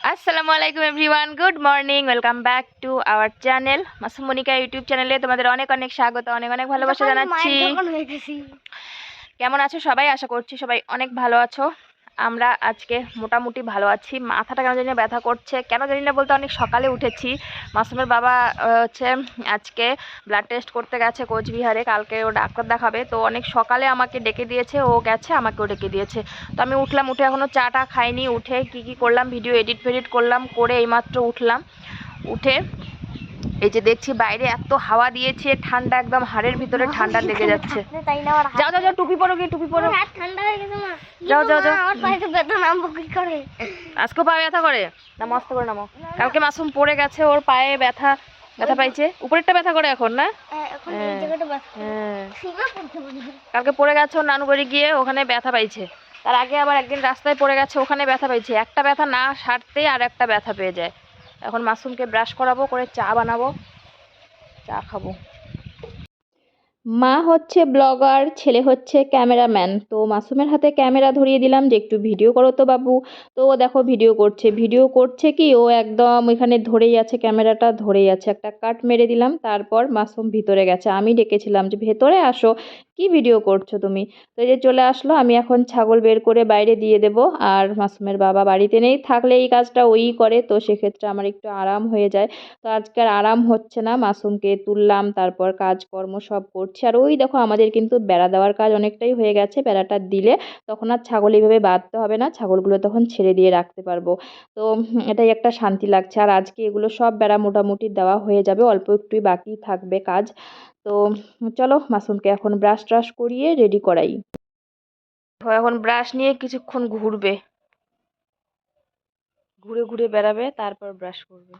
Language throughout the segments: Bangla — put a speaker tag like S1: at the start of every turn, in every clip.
S1: আসসালামু আলাইকুম everyone good morning welcome back to our channel Masumonika YouTube চ্যানেলে তোমাদের অনেক অনেক স্বাগত অনেক অনেক ভালোবাসা জানাচ্ছি। কেমন আছো সবাই? আশা করছি সবাই অনেক ভালো আছো। আমরা আজকে মোটামুটি ভালো আছি। মাথাটা কেন জানি না ব্যথা করছে। কেন জানি না বলতে অনেক সকালে উঠেছি। মাসুমের বাবা হচ্ছে আজকে ব্লাড টেস্ট করতে গেছে কোচবিহারে। কালকে ও ডাক্তার দেখাবে। তো অনেক সকালে আমাকে ডেকে দিয়েছে। ও গেছে, আমাকেও ডেকে দিয়েছে। তো আমি উঠলাম, উঠে এখনও চাটা খাইনি। উঠে কি কি করলাম ভিডিও এডিট ফেডিট করলাম, করে এইমাত্র উঠলাম। উঠে এই যে দেখছি বাইরে এত হাওয়া দিয়েছে ঠান্ডা একদম হাড়ের ভিতরে ঠান্ডা লেগে যাচ্ছে। যাও যাও যাও টুপি পরো গিয়ে টুপি পরো।
S2: ঠান্ডা হয়ে গেছে মা।
S1: যাও, যাও, যাও।
S2: আমার পায়ে তো ব্যথা নামবো কি করে।
S1: আজকেও পায়ে ব্যথা করে? না মস্ত করে নামো কালকে মাসুম পড়ে গেছে ওর পায়ে ব্যথা ব্যথা পাইছে। উপরেরটা ব্যথা করে এখন না?
S2: হ্যাঁ, এখন এই
S1: হ্যাঁ। হ্যাঁ। কালকে পড়ে গেছে ওর নানু বাড়ি গিয়ে ওখানে ব্যথা পাইছে। তার আগে আবার একদিন রাস্তায় পড়ে গেছে ওখানে ব্যথা পাইছে। একটা ব্যথা না সারতেই আর একটা ব্যথা পেয়ে যায়। এখন মাশরুমকে ব্রাশ করাবো করে চা বানাবো চা খাব। মা হচ্ছে ব্লগার, ছেলে হচ্ছে ক্যামেরাম্যান। তো মাসুমের হাতে ক্যামেরা ধরিয়ে দিলাম যে একটু ভিডিও করো তো বাবু। তো ও দেখো ভিডিও করছে। ভিডিও করছে কি? ও একদম এখানে ধরেই আছে, ক্যামেরাটা ধরেই আছে। একটা কাট মেরে দিলাম, তারপর মাসুম ভিতরে গেছে। আমি ডেকেছিলাম যে, ভেতরে আসো, কি ভিডিও করছ তুমি? তো এই যে চলে আসলো, আমি এখন ছাগল বের করে বাইরে দিয়ে দেব। আর মাসুমের বাবা বাড়িতে নেই, থাকলে এই কাজটা ওই করে। তো সেক্ষেত্রে আমার একটু আরাম হয়ে যায়। তো আজকে আর আরাম হচ্ছে না, মাসুমকে তুললাম, তারপর কাজকর্ম সব করছি। আর ওই দেখো আমাদের কিন্তু বেড়া দেওয়ার কাজ অনেকটাই হয়ে গেছে। বেড়াটা দিলে তখন আর ছাগল এইভাবে বাঁধতে হবে না। ছাগলগুলো তখন ছেড়ে দিয়ে রাখতে পারব। তো এটাই একটা শান্তি লাগছে। আর আজকে এগুলো সব বেড়া মোটামুটি দেওয়া হয়ে যাবে। অল্প একটুই বাকি থাকবে কাজ। তো চলো মাসুমকে এখন ব্রাশ ট্রাশ করিয়ে রেডি করাই। এখন ব্রাশ নিয়ে কিছুক্ষণ ঘুরবে। ঘুরে ঘুরে বেড়াবে, তারপর ব্রাশ করবে।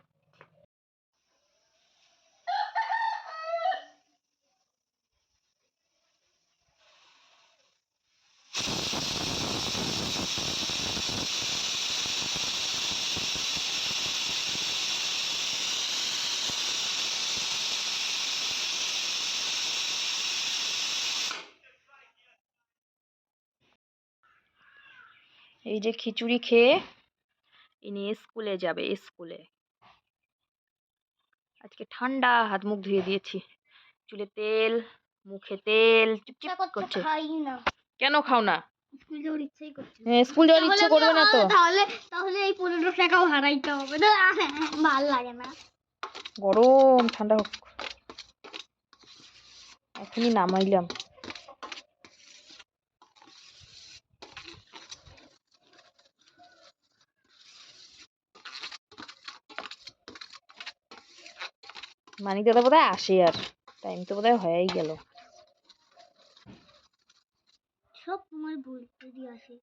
S1: এই যে খিচুড়ি খেয়ে ইনি স্কুলে যাবে স্কুলে। আজকে ঠান্ডা হাত মুখ ধুয়ে দিয়েছি। চুলে তেল মুখে তেল চিপচিপ করছে। কেন খাও না?
S2: স্কুল যাওয়ার ইচ্ছাই করছে
S1: হ্যাঁ, স্কুল যাওয়ার ইচ্ছে করবে না তো।
S2: তাহলে তাহলে এই পনেরো টাকাও হারাইতে হবে না। ভালো লাগে না।
S1: গরম ঠান্ডা হোক। এখনই নামাইলাম। মানিক দাদা বোধহয় আসে আর। টাইম তো বোধহয় হয়েই গেল।
S2: সব তোমার ভুল যদি আসে।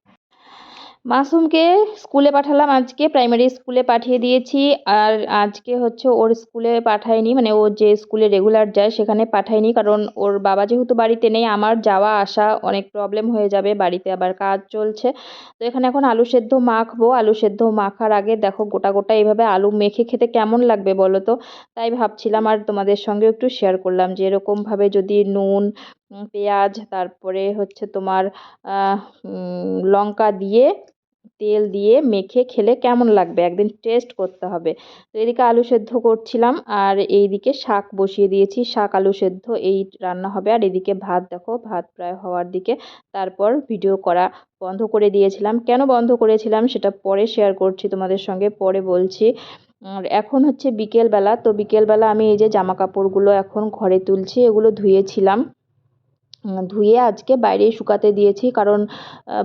S1: মাসুমকে স্কুলে পাঠালাম, আজকে প্রাইমারি স্কুলে পাঠিয়ে দিয়েছি, আর আজকে হচ্ছে ওর স্কুলে পাঠায়নি মানে ও যে স্কুলে রেগুলার যায় সেখানে পাঠায়নি, কারণ ওর বাবা যেহেতু বাড়িতে নেই, আমার যাওয়া, আসা অনেক প্রবলেম হয়ে যাবে, বাড়িতে আবার কাজ চলছে। তো এখানে এখন আলু সেদ্ধ মাখবো, আলু সেদ্ধ মাখার আগে দেখো গোটা গোটা এইভাবে আলু মেখে খেতে কেমন লাগবে বলো তো? তাই ভাবছিলাম আর তোমাদের সঙ্গে একটু শেয়ার করলাম যে এরকমভাবে যদি নুন পেঁয়াজ, তারপরে হচ্ছে তোমার লঙ্কা দিয়ে তেল দিয়ে মেখে খেলে কেমন লাগবে? একদিন টেস্ট করতে হবে। তো এদিকে আলু সেদ্ধ করছিলাম আর এইদিকে শাক বসিয়ে দিয়েছি। শাক, আলু সেদ্ধ এই রান্না হবে। আর এদিকে ভাত দেখো, ভাত প্রায় হওয়ার দিকে। তারপর ভিডিও করা বন্ধ করে দিয়েছিলাম। কেন বন্ধ করেছিলাম সেটা পরে শেয়ার করছি তোমাদের সঙ্গে, পরে বলছি। আর এখন হচ্ছে বিকেলবেলা। তো বিকেলবেলা আমি এই যে জামা কাপড়গুলো এখন ঘরে তুলছি, এগুলো ধুয়েছিলাম। ধুয়ে আজকে বাইরেই শুকাতে দিয়েছি। কারণ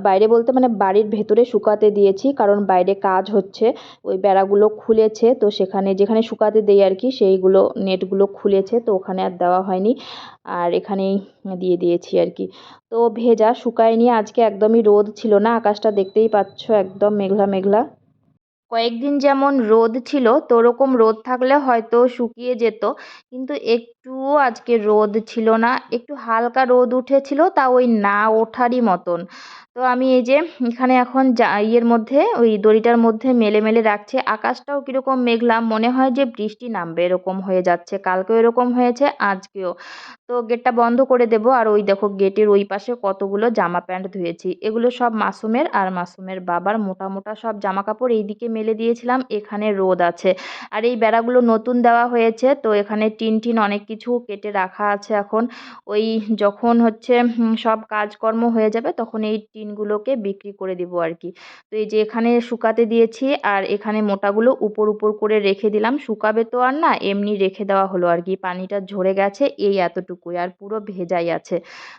S1: বাইরে বলতে মানে বাড়ির ভেতরে শুকাতে দিয়েছি। কারণ বাইরে কাজ হচ্ছে, ওই বেড়াগুলো খুলেছে। তো সেখানে, যেখানে শুকাতে দেই আর কি, সেইগুলো, নেটগুলো খুলেছে। তো ওখানে আর দেওয়া হয়নি। আর এখানেই দিয়ে দিয়েছি আর কি। তো ভেজা, শুকায়নি। আজকে একদমই রোদ ছিল না। আকাশটা দেখতেই পাচ্ছ, একদম মেঘলা মেঘলা। কয়েকদিন যেমন রোদ ছিল, তো ওরকম রোদ থাকলে হয়তো শুকিয়ে যেত। কিন্তু একটু একটুও আজকে রোদ ছিল না, একটু হালকা রোদ উঠেছিল, তা ওই না ওঠারই মতন। তো আমি এই যে এখানে এখন ইয়ের মধ্যে, ওই দড়িটার মধ্যে মেলে মেলে রাখছে। আকাশটাও কীরকম মেঘলা, মনে হয় যে বৃষ্টি নামবে, এরকম হয়ে যাচ্ছে। কালকেও এরকম হয়েছে, আজকেও। তো গেটটা বন্ধ করে দেব, আর ওই দেখো গেটের ওই পাশে কতগুলো জামা প্যান্ট ধুয়েছি। এগুলো সব মাসুমের, আর মাসুমের বাবার মোটা মোটা সব জামা কাপড় এইদিকে মেলে দিয়েছিলাম, এখানে রোদ আছে। আর এই বেড়াগুলো নতুন দেওয়া হয়েছে, তো এখানে টিন টিন অনেক কিছু কেটে রাখা আছে এখন। ওই যখন হচ্ছে সব কাজকর্ম হয়ে যাবে তখন এই টিনগুলোকে বিক্রি করে দিব আর কি। তো এই যে এখানে শুকাতে দিয়েছি আর এখানে মোটাগুলো উপর উপর করে রেখে দিলাম। শুকাবে তো আর না, এমনি রেখে দেওয়া হলো আর কি। পানিটা ঝরে গেছে, এই এতটুকুই আর পুরো ভেজাই আছে।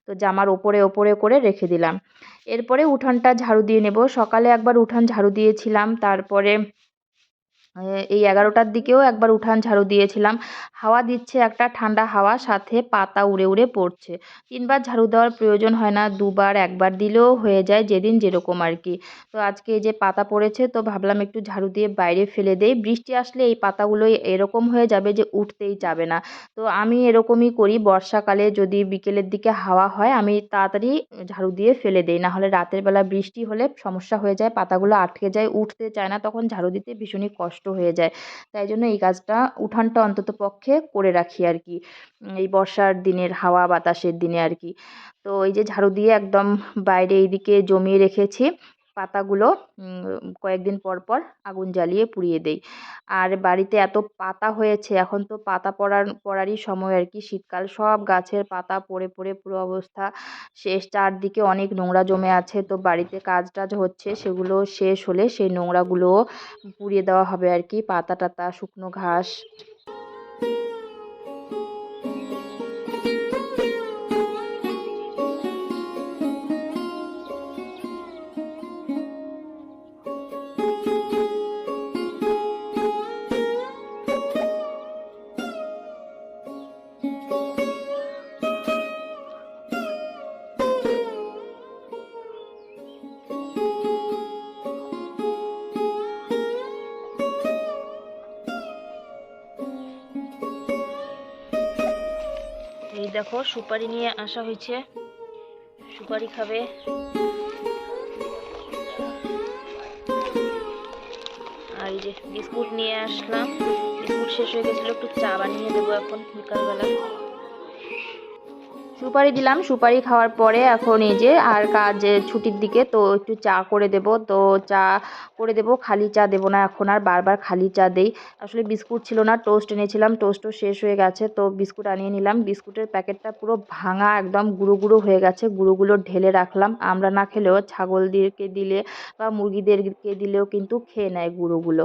S1: তো জামার ওপরে ওপরে করে রেখে দিলাম। এরপরে উঠানটা ঝাড়ু দিয়ে নেব। সকালে একবার উঠান ঝাড়ু দিয়েছিলাম, তারপরে এই এগারোটার দিকেও একবার উঠান ঝাড়ু দিয়েছিলাম। হাওয়া দিচ্ছে একটা ঠান্ডা হাওয়া, সাথে পাতা উড়ে উড়ে পড়ছে। তিনবার ঝাড়ু দেওয়ার প্রয়োজন হয় না, দুবার একবার দিলেও হয়ে যায় যেদিন যেরকম আর কি। তো আজকে এই যে পাতা পড়েছে, তো ভাবলাম একটু ঝাড়ু দিয়ে বাইরে ফেলে দেই। বৃষ্টি আসলে এই পাতাগুলো এরকম হয়ে যাবে যে উঠতেই যাবে না। তো আমি এরকমই করি, বর্ষাকালে যদি বিকেলের দিকে হাওয়া হয়, আমি তাড়াতাড়ি ঝাড়ু দিয়ে ফেলে দেই। নাহলে রাতের বেলা বৃষ্টি হলে সমস্যা হয়ে যায়, পাতাগুলো আটকে যায়, উঠতে চায় না, তখন ঝাড়ু দিতে ভীষণই কষ্ট হয়ে যায়। তাই জন্য এই গাছটা উঠানটা অন্তত পক্ষে করে রাখি আর কি এই বর্ষার দিনের হাওয়া বাতাসের দিনে আর কি তো এই যে ঝাড়ু দিয়ে একদম বাইরে এইদিকে জমিয়ে রেখেছি। পাতাগুলো কয়েকদিন পর পর আগুন জ্বালিয়ে পুড়িয়ে দেই। আর বাড়িতে এত পাতা হয়েছে, এখন তো পাতা পড়ার, পড়ারই সময় আর কি। শীতকাল সব গাছের পাতা পড়ে পড়ে পুরো অবস্থা শেষ। চারদিকে অনেক নোংরা জমে আছে, তো বাড়িতে কাজ টাজ হচ্ছে, সেগুলো শেষ হলে সেই নোংরাগুলোও পুড়িয়ে দেওয়া হবে আর কি। পাতা টাতা শুকনো ঘাস দেখো, সুপারি নিয়ে আসা হয়েছে। সুপারি খাবে। আর এই যে বিস্কুট নিয়ে আসলাম। বিস্কুট শেষ হয়ে গেছিল, একটু চা বানিয়ে দেবো এখন বিকালবেলা। সুপারি দিলাম। সুপারি খাওয়ার পরে এখন এই যে আর কাজ ছুটির দিকে, তো একটু চা করে দেব। তো চা করে দেব, খালি চা দেবো না এখন আর, বারবার খালি চা দেই। আসলে বিস্কুট ছিল না, টোস্ট এনেছিলাম, টোস্টও শেষ হয়ে গেছে। তো বিস্কুট আনিয়ে নিলাম। বিস্কুটের প্যাকেটটা পুরো ভাঙা, একদম গুঁড়ো গুঁড়ো হয়ে গেছে। গুঁড়োগুলো ঢেলে রাখলাম। আমরা না খেলেও ছাগলদেরকে দিলে বা মুরগিদেরকে দিলেও কিন্তু খেয়ে নেয় গুঁড়োগুলো।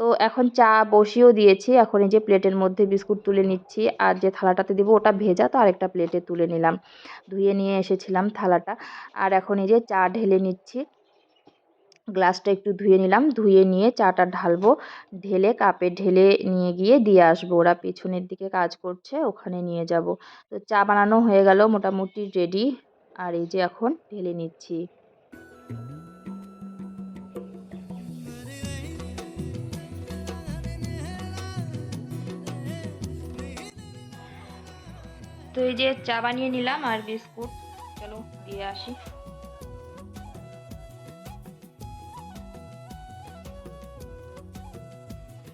S1: তো এখন চা বসিয়েও দিয়েছি। এখন এই যে প্লেটের মধ্যে বিস্কুট তুলে নিচ্ছি আর যে থালাটাতে দিব ওটা ভেজা, তো আরেকটা প্লেটে তুলে নিলাম। ধুয়ে নিয়ে এসেছিলাম থালাটা। আর এখন এই যে চা ঢেলে নিচ্ছি। গ্লাসটা একটু ধুয়ে নিলাম। ধুয়ে নিয়ে চাটা ঢালবো। ঢেলে কাপে ঢেলে নিয়ে গিয়ে দিয়ে আসব। ওরা পেছনের দিকে কাজ করছে, ওখানে নিয়ে যাব। তো চা বানানো হয়ে গেল, মোটামুটি রেডি। আর এই যে এখন ঢেলে নিচ্ছি। তো এই যে চা বানিয়ে নিলাম আর বিস্কুট। চলো দিয়ে আসি।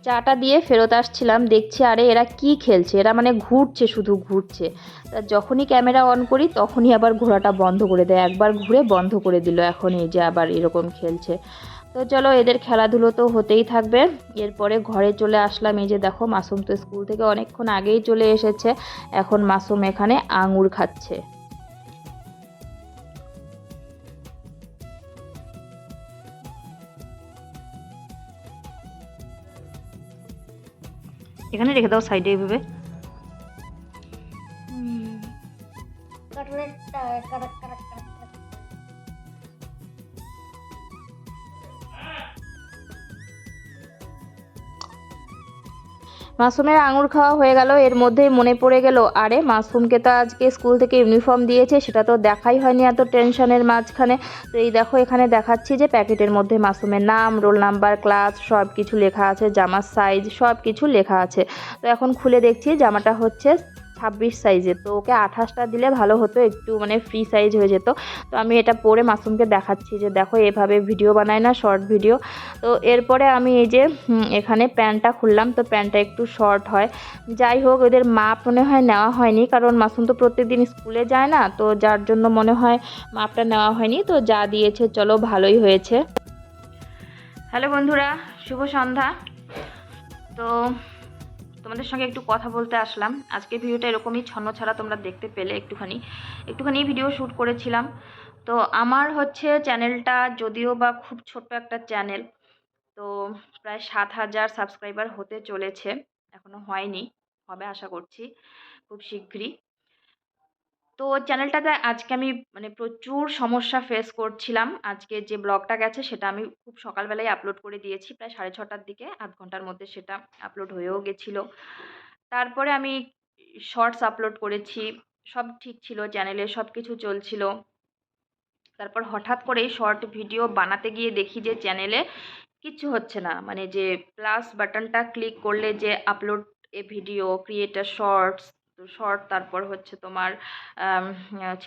S1: চাটা দিয়ে ফেরত আসছিলাম, দেখছি আরে এরা কি খেলছে? এরা মানে ঘুরছে, শুধু ঘুরছে। তা যখনই ক্যামেরা অন করি, তখনই আবার ঘোরাটা বন্ধ করে দেয়। একবার ঘুরে বন্ধ করে দিল, এখন এই যে আবার এরকম খেলছে। তো চলো এদের খেলাধুলো তো হতেই থাকবে। এরপরে ঘরে চলে আসলাম। এই যে দেখো, মাসুম তো স্কুল থেকে অনেকক্ষণ আগেই চলে এসেছে। এখন মাসুম এখানে আঙুর খাচ্ছে। এখানে রেখে দাও সাইডে এইভাবে মাসুমের আঙুর খাওয়া হয়ে গেল, এর মধ্যেই মনে পড়ে গেল, আরে মাসুমকে তো আজকে স্কুল থেকে ইউনিফর্ম দিয়েছে, সেটা তো দেখাই হয়নি এত টেনশনের মাঝখানে। তো এই দেখো, এখানে দেখাচ্ছি যে প্যাকেটের মধ্যে মাসুমের নাম রোল নাম্বার ক্লাস সব কিছু লেখা আছে, জামার সাইজ সব কিছু লেখা আছে। তো এখন খুলে দেখছি, জামাটা হচ্ছে ছাব্বিশ সাইজে তো ওকে আঠাশটা দিলে ভালো হতো, একটু মানে ফ্রি সাইজ হয়ে যেত। তো আমি এটা পরে মাসুমকে দেখাচ্ছি যে দেখো এভাবে ভিডিও বানায় না শর্ট ভিডিও তো এরপরে আমি এই যে এখানে প্যান্টটা খুললাম। তো প্যান্টটা একটু শর্ট হয়। যাই হোক, ওদের মাপ মনে হয় নেওয়া হয়নি, কারণ মাসুম তো প্রত্যেকদিন স্কুলে যায় না। তো যার জন্য মনে হয় মাপটা নেওয়া হয়নি। তো যা দিয়েছে, চলো ভালোই হয়েছে। হ্যালো বন্ধুরা, শুভ সন্ধ্যা। তো তোমাদের সঙ্গে একটু কথা বলতে আসলাম। আজকে ভিডিওটা এরকমই ছন্ন ছাড়া তোমরা দেখতে পেলে একটুখানি। একটুখানি ভিডিও শ্যুট করেছিলাম। তো আমার হচ্ছে চ্যানেলটা যদিও বা খুব ছোট্ট একটা চ্যানেল, তো প্রায় সাত হাজার সাবস্ক্রাইবার হতে চলেছে। এখনও হয়নি, হবে আশা করছি, খুব শীঘ্রই। তো চ্যানেলটাতে আজকে আমি মানে প্রচুর সমস্যা ফেস করছিলাম। আজকে যে ব্লগটা গেছে সেটা আমি খুব সকালবেলায় আপলোড করে দিয়েছি, প্রায় সাড়ে ছটার দিকে, আধ ঘণ্টার মধ্যে সেটা আপলোড হয়েও গেছিল। তারপরে আমি শর্টস আপলোড করেছি, সব ঠিক ছিল চ্যানেলে সব কিছু চলছিল। তারপর হঠাৎ করেই শর্ট ভিডিও বানাতে গিয়ে দেখি যে চ্যানেলে কিচ্ছু হচ্ছে না। মানে যে প্লাস বাটনটা ক্লিক করলে যে আপলোড এ ভিডিও ক্রিয়েটার শর্টস শর্ট তারপর হচ্ছে তোমার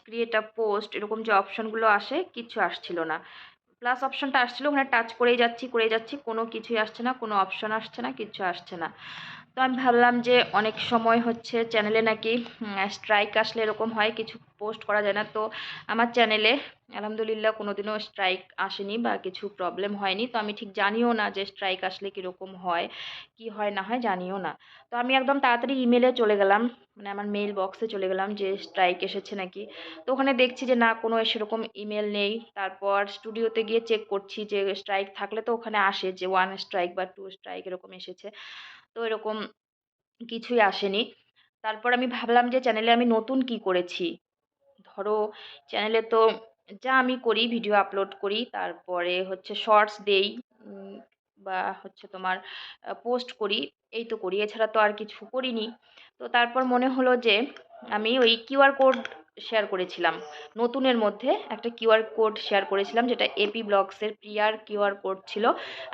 S1: ক্রিয়েট আ পোস্ট এরকম যে অপশনগুলো আসে, কিছু আসছিল না। প্লাস অপশনটা আসছিল, ওখানে টাচ করেই যাচ্ছি করে যাচ্ছি, কোনো কিছুই আসছে না, কোনো অপশন আসছে না, কিছু আসছে না। তো আমি ভাবলাম যে অনেক সময় হচ্ছে চ্যানেলে নাকি স্ট্রাইক আসলে এরকম হয়, কিছু পোস্ট করা যায় না। তো আমার চ্যানেলে আলহামদুলিল্লাহ কোনোদিনও স্ট্রাইক আসেনি বা কিছু প্রবলেম হয়নি। তো আমি ঠিক জানিও না যে স্ট্রাইক আসলে কীরকম হয়, কি হয়, না হয় জানিও না। তো আমি একদম তাড়াতাড়ি ইমেলে চলে গেলাম মানে আমার মেল বক্সে চলে গেলাম যে স্ট্রাইক এসেছে নাকি। তো ওখানে দেখছি যে না, কোনো সেরকম ইমেল নেই। তারপর স্টুডিওতে গিয়ে চেক করছি যে স্ট্রাইক থাকলে তো ওখানে আসে যে ওয়ান স্ট্রাইক বা টু স্ট্রাইক এরকম এসেছে। তো এরকম কিছুই আসেনি। তারপর আমি ভাবলাম যে চ্যানেলে আমি নতুন কি করেছি? ধরো চ্যানেলে তো যা আমি করি ভিডিও আপলোড করি, তারপরে হচ্ছে শর্টস দেই বা হচ্ছে তোমার পোস্ট করি, এই তো করি। এছাড়া তো আর কিছু করিনি। তো তারপর মনে হলো যে আমি ওই কিউআর কোড শেয়ার করেছিলাম। নতুনের মধ্যে একটা কিউআর কোড শেয়ার করেছিলাম, যেটা এপি ব্লগসের প্রিয়ার কিউআর কোড ছিল।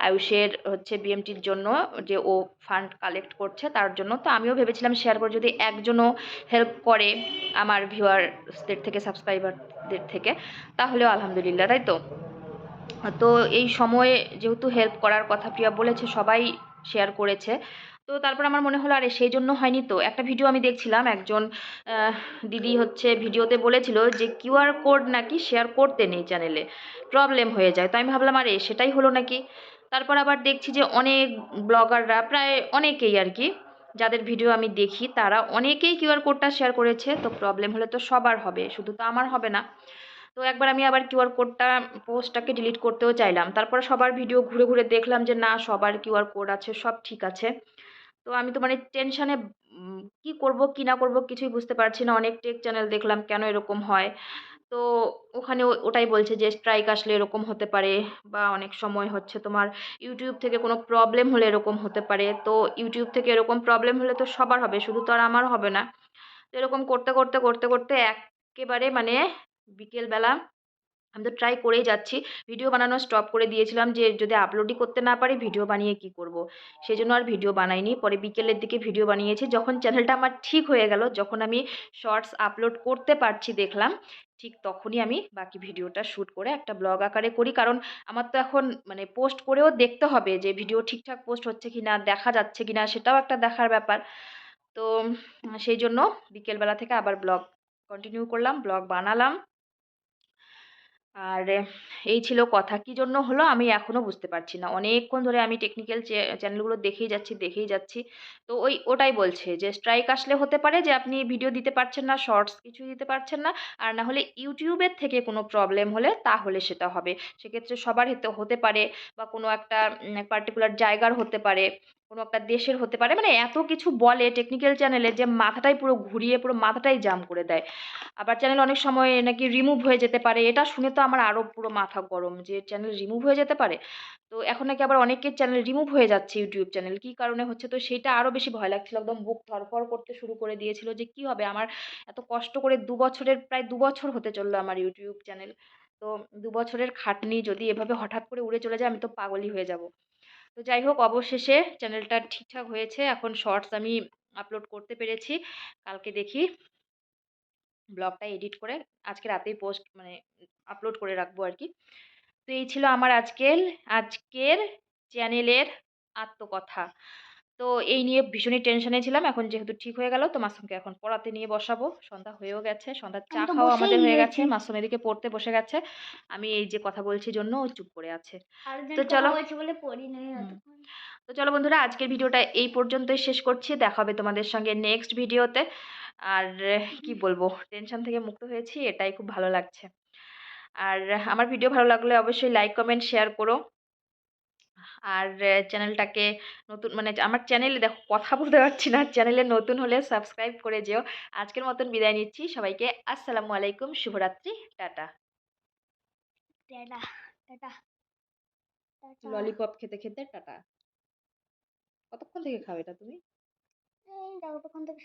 S1: আয়ুষের হচ্ছে বিএমটির জন্য যে ও ফান্ড কালেক্ট করছে, তার জন্য। তো আমিও ভেবেছিলাম শেয়ার করে, যদি একজনও হেল্প করে আমার ভিউয়ারসদের থেকে সাবস্ক্রাইবারদের থেকে, তাহলেও আলহামদুলিল্লাহ, তাই তো? তো এই সময়ে যেহেতু হেল্প করার কথা প্রিয়া বলেছে, সবাই শেয়ার করেছে। তো তারপর আমার মনে হলো, আরে, সেই জন্য হয়নি তো। একটা ভিডিও আমি দেখছিলাম, একজন দিদি হচ্ছে ভিডিওতে বলেছিল যে কিউআর কোড নাকি শেয়ার করতে নেই চ্যানেলে, প্রবলেম হয়ে যায়। তো আমি ভাবলাম, আরে, সেটাই হলো নাকি? তারপর আবার দেখছি যে, অনেক ব্লগাররা, প্রায় অনেকেই আর কি, যাদের ভিডিও আমি দেখি, তারা অনেকেই কিউআর কোডটা শেয়ার করেছে। তো প্রবলেম হলে তো সবার হবে, শুধু তো আমার হবে না। তো একবার আমি আবার কিউআর কোডটা, পোস্টটাকে ডিলিট করতেও চাইলাম। তারপরে সবার ভিডিও ঘুরে ঘুরে দেখলাম যে, না, সবার কিউআর কোড আছে, সব ঠিক আছে। তো আমি তো মানে টেনশানে কি করব, কি না করব কিছুই বুঝতে পারছি না। অনেক টেক চ্যানেল দেখলাম কেন এরকম হয়। তো ওখানে ওটাই বলছে যে স্ট্রাইক আসলে এরকম হতে পারে বা অনেক সময় হচ্ছে তোমার ইউটিউব থেকে কোনো প্রবলেম হলে এরকম হতে পারে। তো ইউটিউব থেকে এরকম প্রবলেম হলে তো সবার হবে, শুধু তো আর আমার হবে না। তো এরকম করতে করতে করতে করতে একেবারে মানে বিকেলবেলা আমি তো ট্রাই করেই যাচ্ছি। ভিডিও বানানো স্টপ করে দিয়েছিলাম যে, যদি আপলোডই করতে না পারি ভিডিও বানিয়ে কি করব? সেই জন্য আর ভিডিও বানাইনি। পরে বিকেলের দিকে ভিডিও বানিয়েছি। যখন চ্যানেলটা আমার ঠিক হয়ে গেল, যখন আমি শর্টস আপলোড করতে পারছি দেখলাম, ঠিক তখনই আমি বাকি ভিডিওটা শ্যুট করে একটা ব্লগ আকারে করি। কারণ আমার তো এখন মানে পোস্ট করেও দেখতে হবে যে ভিডিও ঠিকঠাক পোস্ট হচ্ছে কি না দেখা যাচ্ছে কি না সেটাও একটা দেখার ব্যাপার। তো সেই জন্য বিকেলবেলা থেকে আবার ব্লগ কন্টিনিউ করলাম ব্লগ বানালাম। আর এই ছিল কথা। কী জন্য হলো আমি এখনও বুঝতে পারছি না। অনেকক্ষণ ধরে আমি টেকনিক্যাল চ্যানেলগুলো দেখেই যাচ্ছি দেখেই যাচ্ছি। তো ওই, ওটাই বলছে যে স্ট্রাইক আসলে হতে পারে যে, আপনি ভিডিও দিতে পারছেন না শর্টস কিছু দিতে পারছেন না। আর না হলে ইউটিউবের থেকে কোনো প্রবলেম হলে তাহলে সেটা হবে। সেক্ষেত্রে সবার হতে হতে পারে বা কোনো একটা পার্টিকুলার জায়গার হতে পারে। কোনো একটা দেশের হতে পারে। মানে এত কিছু বলে টেকনিক্যাল চ্যানেলে যে মাথাটাই পুরো ঘুরিয়ে, পুরো মাথাটাই জাম করে দেয়। আবার চ্যানেল অনেক সময় নাকি রিমুভ হয়ে যেতে পারে। এটা শুনে তো আমার আরও পুরো মাথা গরম যে চ্যানেল রিমুভ হয়ে যেতে পারে। তো এখন নাকি আবার অনেকের চ্যানেল রিমুভ হয়ে যাচ্ছে ইউটিউব চ্যানেল কী কারণে হচ্ছে? তো সেটা আরও বেশি ভয় লাগছিল। একদম বুক ধরফর করতে শুরু করে দিয়েছিল যে কি হবে? আমার এত কষ্ট করে দু বছরের, প্রায় দু বছর হতে চলল আমার ইউটিউব চ্যানেল তো দু বছরের খাটনি যদি এভাবে হঠাৎ করে উড়ে চলে যায়, আমি তো পাগলই হয়ে যাব। তো যাই হোক, অবশেষে চ্যানেলটা ঠিকঠাক হয়েছে। এখন শর্টস আমি আপলোড করতে পেরেছি। কালকে দেখি ব্লগটা এডিট করে আজকে রাতেই পোস্ট মানে আপলোড করে রাখব আর কি। তো এই ছিল আমার আজকের আজকের চ্যানেলের আত্মকথা। তো এই নিয়ে ভীষণই টেনশনে ছিলাম। এখন যেহেতু ঠিক হয়ে গেল তো মাসুমকে এখন পড়াতে নিয়ে বসাবো। সন্ধ্যা হয়েও গেছে সন্ধ্যার চা খাওয়া আমাদের হয়ে গেছে। মাসুম এদিকে পড়তে বসে গেছে। আমি এই যে কথা বলছি জন্য ও চুপ করে আছে। তো চলো।
S2: বলে পড়ি নাই
S1: তো চলো বন্ধুরা আজকের ভিডিওটা এই পর্যন্তই শেষ করছি। দেখা হবে তোমাদের সঙ্গে নেক্সট ভিডিওতে। আর কি বলব টেনশন থেকে মুক্ত হয়েছি এটাই খুব ভালো লাগছে। আর আমার ভিডিও ভালো লাগলে অবশ্যই লাইক কমেন্ট শেয়ার করো। আর চ্যানেলটাকে নতুন মানে আমার চ্যানেলে দেখো কথা বলতে পারছি না চ্যানেলে নতুন হলে সাবস্ক্রাইব করে যেও। আজকের মতন বিদায় নিচ্ছি সবাইকে আসসালামু আলাইকুম শুভরাত্রি tata.
S2: Tata tata tata.
S1: Lollipop খেতে খেতে টাটা। কতক্ষণ থেকে খাও এটা তুমি?
S2: থেকে